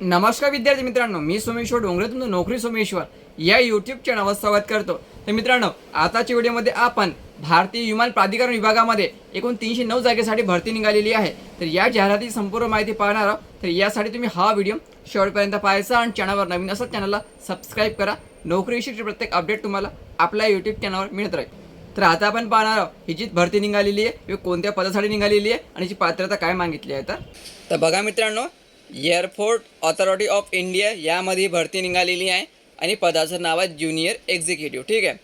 नमस्कार विद्यार्थी मित्रांनो मी सोमेश्वर डोंगरे तुमचं नोकरी सोमेश्वर. या यूट्यूब चॅनलवर स्वागत करतो. तर मित्रांनो आताच्या व्हिडिओमध्ये आपण भारतीय विमान प्राधिकरण विभागामध्ये एकूण तीनशे नऊ जागेसाठी भरती निघालेली आहे. तर या जाहिरातीची संपूर्ण माहिती पाहणार आहोत. तर यासाठी तुम्ही हा व्हिडिओ शेवटपर्यंत पाहायचा आणि चॅनलवर नवीन असं चॅनलला सबस्क्राईब करा. नोकरीविषयीची प्रत्येक अपडेट तुम्हाला आपल्या यूट्यूब चॅनलवर मिळत राहील. तर आता आपण पाहणार आहोत ही जी भरती निघालेली आहे कोणत्या पदासाठी निघालेली आहे आणि जी पात्रता काय मागितली आहे तर. तर बघा मित्रांनो एअरपोर्ट ऑथॉरिटी ऑफ इंडिया यामध्ये भरती निघालेली आहे आणि पदाचं नाव आहे ज्युनियर एक्झिक्युटिव्ह ठीक आहे?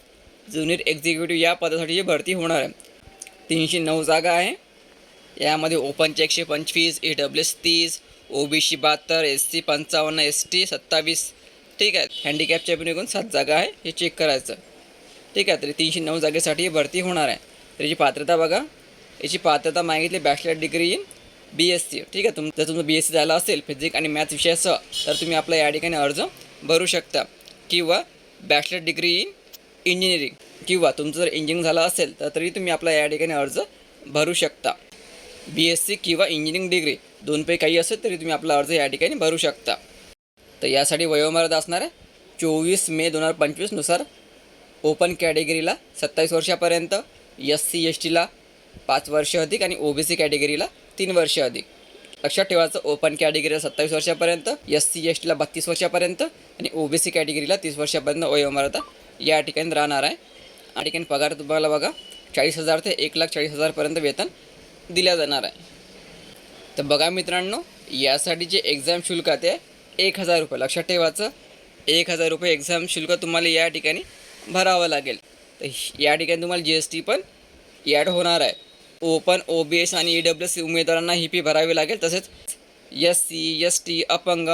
ज्युनियर एक्झिक्युटिव्ह या पदासाठी भरती होणार आहे. तीनशे नऊ जागा आहे. यामध्ये ओपनचे एकशे पंचवीस ई डब्ल्यू एस तीस ओ बी सी बहात्तर एस सी पंचावन्न एस टी सत्तावीस. ठीक आहे? हँडिकॅपच्या पण एकूण सात जागा आहे. हे चेक करायचं. ठीक आहे? तरी तीनशे नऊ जागेसाठी ही भरती होणार आहे. तर याची पात्रता बघा. याची पात्रता मागितली bachelor degree B S C ठीक आहे तुम जर तुमचं बी एस सी झालं असेल फिजिक्स आणि मॅथ्स विषयासह तर तुम्ही आपला या ठिकाणी अर्ज भरू शकता. किंवा बॅचलर डिग्री इन इंजिनिअरिंग किंवा तुमचं जर इंजिनिअरिंग झालं असेल तर तरी तुम्ही आपला या ठिकाणी अर्ज भरू शकता. बी एस सी किंवा इंजिनिअरिंग डिग्री दोनपैकी काही असेल तरी तुम्ही आपला अर्ज या ठिकाणी भरू शकता. तर यासाठी वयोमर्यादा असणार आहे चोवीस मे दोन हजार पंचवीसनुसार ओपन कॅटेगरीला सत्तावीस वर्षापर्यंत एस सी एस टीला पाच वर्ष अधिक आणि ओ बी सी कॅटेगरीला तीन वर्ष अधिक. लक्षात ठेवायचं ओपन कॅटेगरीला सत्तावीस वर्षापर्यंत एस सी एस टीला बत्तीस वर्षापर्यंत आणि ओ बी सी कॅटेगरीला तीस वर्षापर्यंत वयोमर्यादा या ठिकाणी राहणार आहे. या ठिकाणी पगार तुम्हाला बघा चाळीस हजार ते एक लाख चाळीस हजारपर्यंत वेतन दिल्या जाणार आहे. तर बघा मित्रांनो यासाठी जे एक्झाम शुल्क आहे ते एक हजार रुपये. लक्षात ठेवायचं एक हजार रुपये एक्झाम शुल्क तुम्हाला या ठिकाणी भरावं लागेल. तर या ठिकाणी तुम्हाला जी एस टी पण ॲड होणार आहे. ओपन ओ बी एस आणि ई डब्ल्यू सी उमेदवारांना ही फी भरावी लागेल. तसेच एस सी एस टी अपंग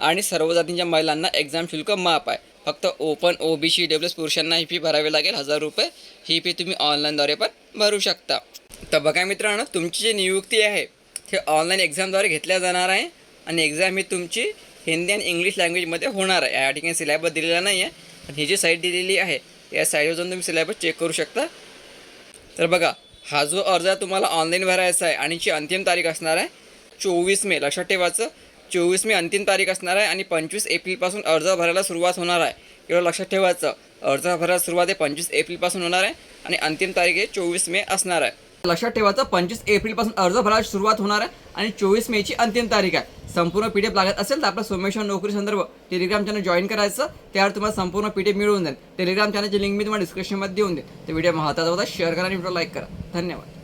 आणि सर्व जातींच्या महिलांना एक्झाम शुल्क माफ आहे. फक्त open O B C W S पुरुषांना ही फी भरावी लागेल. हजार रुपये ही फी तुम्ही ऑनलाईनद्वारे पण भरू शकता. तर बघा मित्रांनो तुमची जी नियुक्ती आहे ते ऑनलाईन एक्झामद्वारे घेतल्या जाणार आहे. आणि एक्झाम ही तुमची हिंदी आणि इंग्लिश लँग्वेजमध्ये होणार आहे. या ठिकाणी सिलेबस दिलेला नाही आहे आणि ही जी साईट दिलेली आहे या साईटवर जाऊन तुम्ही सिलेबस चेक करू शकता. तर बघा हा जो अर्ज आहे तुम्हाला ऑनलाईन भरायचा आहे आणि जी अंतिम तारीख असणार आहे चोवीस मे. लक्षात ठेवायचं चोवीस मे अंतिम तारीख असणार आहे आणि पंचवीस एप्रिलपासून अर्ज भरायला सुरुवात होणार आहे. एवढं लक्षात ठेवायचं. अर्ज भरायला सुरुवात आहे पंचवीस एप्रिलपासून होणार आहे आणि अंतिम तारीख आहे चोवीस मे असणार आहे. लक्षात ठेवायचं पंचवीस एप्रिलपासून अर्ज भरायला सुरुवात होणार आहे आणि चोवीस मेची अंतिम तारीख आहे. संपूर्ण पी डी एफ लागत असेल तर आपलं सोमेश्वर नोकरी संदर्भ टेलिग्राम चॅनल जॉईन करायचं. त्यावर तुम्हाला संपूर्ण पी डी एफ मिळून जाईल. टेलिग्राम चॅनलची लिंक मी तुम्हाला डिस्क्रिप्शनमध्ये देऊन देईल. तर व्हिडिओ महत्त्वाचा होता शेअर करा आणि व्हिडिओ लाईक करा. धन्यवाद.